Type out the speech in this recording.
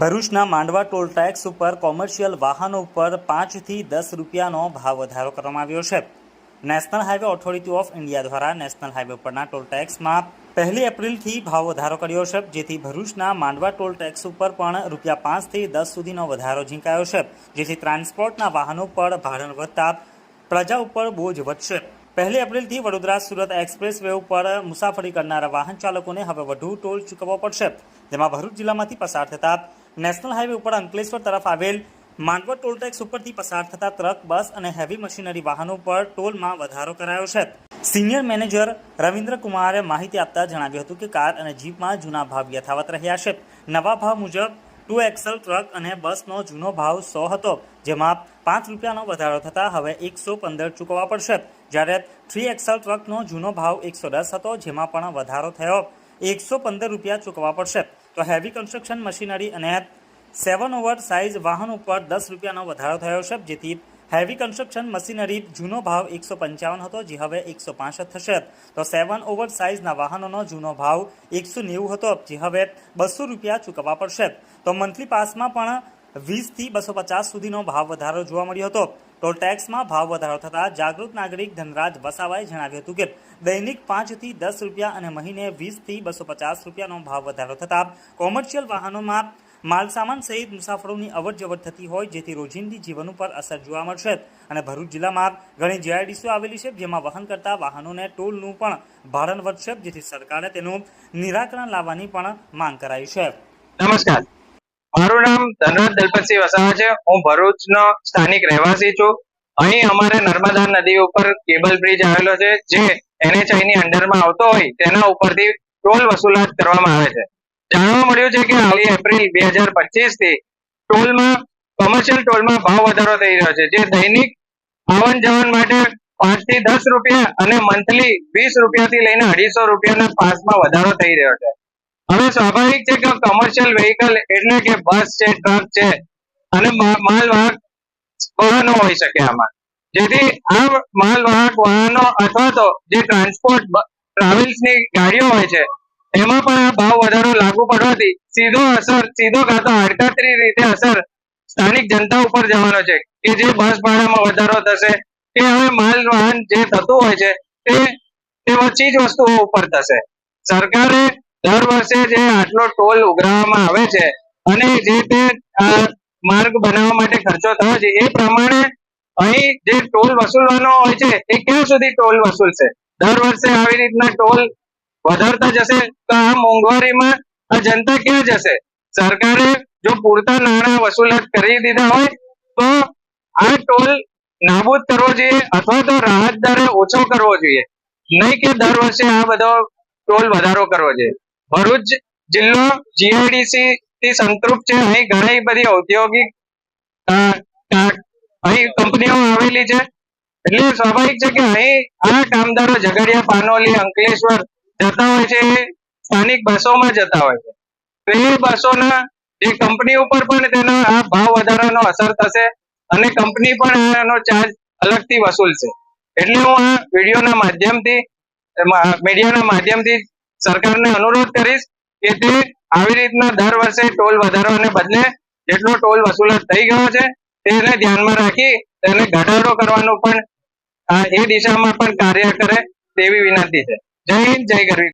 ભરૂચના માંડવા toll tax ઉપર commercial વાહનો ઉપર પાંચથી દસ રૂપિયાનો ભાવ વધારો કરવામાં આવ્યો છે. National highway authority of India દ્વારા નેશનલ હાઈવે ઉપરના ટોલ ટેક્સમાં પહેલી એપ્રિલથી ભાવ વધારો કર્યો છે. જેથી ભરૂચના માંડવા ટોલ ટેક્સ ઉપર પણ રૂપિયા પાંચથી દસ સુધીનો વધારો ઝીંકાયો છે. જેથી ટ્રાન્સપોર્ટના વાહનો પર ભારણ વધતા પ્રજા ઉપર બોજ વધશે. પહેલી એપ્રિલથી વડોદરા સુરત એક્સપ્રેસ વે ઉપર મુસાફરી કરનારા વાહન ચાલકોને હવે વધુ ટોલ ચૂકવવો પડશે. જેમાં ભરૂચ જિલ્લામાંથી પસાર થતા નેશનલ હાઈવે ઉપર અંકલેશ્વર તરફ આવેલ માંડવા ટોલ ટેક્સ ઉપરથી પસાર થતા ટ્રક, બસ અને હેવી મશીનરી વાહનો પર ટોલમાં વધારો કરાયો છે. સિનિયર મેનેજર રવિન્દ્ર કુમારે માહિતી આપતા જણાવ્યું હતું કે કાર અને જીપમાં જૂના ભાવ યથાવત રહ્યા છે. નવા ભાવ મુજબ ટુ એક્સલ ટ્રક અને બસનો જૂનો ભાવ સો હતો, જેમાં પાંચ રૂપિયાનો વધારો થતાં હવે એકસો પંદર ચૂકવવા પડશે. જ્યારે થ્રી એક્સલ ટ્રકનો જૂનો ભાવ એકસો દસ હતો, જેમાં પણ વધારો થયો. એકસો પંદર રૂપિયા ચૂકવવા પડશે. તો હેવી કન્સ્ટ્રક્શન મશીનરી અને સેવન ઓવર સાઇઝ વાહન ઉપર દસ રૂપિયાનો વધારો થયો છે. જેથી હેવી કન્સ્ટ્રક્શન મશીનરી જૂનો ભાવ એકસો પંચાવન હતો, જે હવે એકસો પાસઠ થશે. તો સેવન ઓવર સાઇઝના વાહનોનો જૂનો ભાવ એકસો નેવું હતો, જે હવે બસો રૂપિયા ચૂકવવા પડશે. તો મંથલી પાસમાં પણ વીસથી બસો પચાસ સુધીનો ભાવ વધારો જોવા મળ્યો હતો. ટોલ ટેક્સમાં ભાવ વધારો થતાં જાગૃત નાગરિક ધનરાજ વસાવાએ જણાવ્યું હતું કે, દૈનિક પાંચથી દસ રૂપિયા અને મહિને વીસથી બસો પચાસ રૂપિયાનો ભાવ વધારો થતાં કોમર્શિયલ વાહનોમાં માલસામાન સહિત મુસાફરોની અવર જવર થતી હોય, જેથી રોજિંદી જીવન ઉપર અસર જોવા મળશે. અને ભરૂચ જિલ્લામાં ઘણી જીઆઈડીસીઓ આવેલી છે, જેમાં વહન કરતા વાહનોને ટોલનું પણ ભારણ વધશે, જેથી સરકારે તેનું નિરાકરણ લાવવાની પણ માંગ કરાઈ છે. નમસ્કાર. મારું નામ ધનરાજ દલપતસિંહ વસાવા છે. હું ભરૂચનો સ્થાનિક રહેવાસી છું. અહીં અમારે નર્મદા નદી ઉપર કેબલ બ્રિજ આવેલો છે, જે એનએચઆઈ ની અંડરમાં આવતો હોય તેના ઉપરથી ટોલ વસૂલાત કરવામાં આવે છે. જાણવા મળ્યું છે કે હાલી એપ્રિલ બે હજાર પચીસથી ટોલમાં કોમર્શિયલ ટોલમાં ભાવ વધારો થઈ રહ્યો છે, જે દૈનિક આવન જવન માટે પાંચથી દસ રૂપિયા અને મંથલી વીસ રૂપિયાથી લઈને અઢીસો રૂપિયાના પાસમાં વધારો થઈ રહ્યો છે. હવે સ્વાભાવિક છે કે કોમર્શિયલ વેહિકલ એટલે કે બસ છે ટ્રક છે અને માલવાહક વાહનો હોઈ શકે આમાં. જેથી આ માલવાહક વાહનો અથવા તો જે ટ્રાન્સપોર્ટ ટ્રાવેલ્સની ગાડીઓ હોય છે, એમાં પણ આ ભાવ વધારો લાગુ પડવાથી સીધો અસર, સીધો કાતો આડકતરી રીતે અસર સ્થાનિક જનતા ઉપર જવાનો છે કે જે બસ ભાડામાં વધારો થશે, કે હવે માલ વાહન જે થતું હોય છે તે તે ચીજ વસ્તુઓ ઉપર થશે. સરકારે દર વર્ષે જે આટલો ટોલ ઉઘરાવવામાં આવે છે અને જે તે માર્ગ બનાવવા માટે ખર્ચો થયો છે, એ પ્રમાણે અહીં જે ટોલ વસૂલવાનો હોય છે, એ ક્યાં સુધી ટોલ વસૂલશે? દર વર્ષે આવી રીતના ટોલ વધારતા જશે તો આ મોંઘવારીમાં આ જનતા ક્યાં જશે? સરકારે જો પૂરતા નાણાં વસૂલાત કરી દીધા હોય, તો આ ટોલ નાબૂદ કરવો જોઈએ અથવા તો રાહત દરે ઓછો કરવો જોઈએ. નહીં કે દર વર્ષે આ બધો ટોલ વધારો કરવો જોઈએ. ભરૂચ જિલ્લો જીઆઈડીસી થી સંતૃપ્ત છે અહીં ઘણી બધી ઔદ્યોગિક અહીં કંપનીઓ આવેલી છે. એટલે સ્વાભાવિક છે કે અહીં આ કામદારો ઝઘડિયા, પાનોલી, અંકલેશ્વર જતા હોય છે, સ્થાનિક બસોમાં જતા હોય છે. તો બસોના જે કંપની ઉપર પણ તેનો આ ભાવ વધારાનો અસર થશે અને કંપની પણ આનો ચાર્જ અલગથી વસૂલશે. એટલે હું આ વિડીયોના માધ્યમથી મીડિયાના માધ્યમથી સરકારને અનુરોધ કરીશ કે તે આવી રીતના દર વર્ષે ટોલ વધારવાને બદલે જેટલો ટોલ વસૂલાત થઈ ગયો છે, તેને ધ્યાનમાં રાખી તેને ઘટાડો કરવાનું પણ એ દિશામાં પણ કાર્ય કરે તેવી વિનંતી છે. જય હિન્દ, જય ગરવી.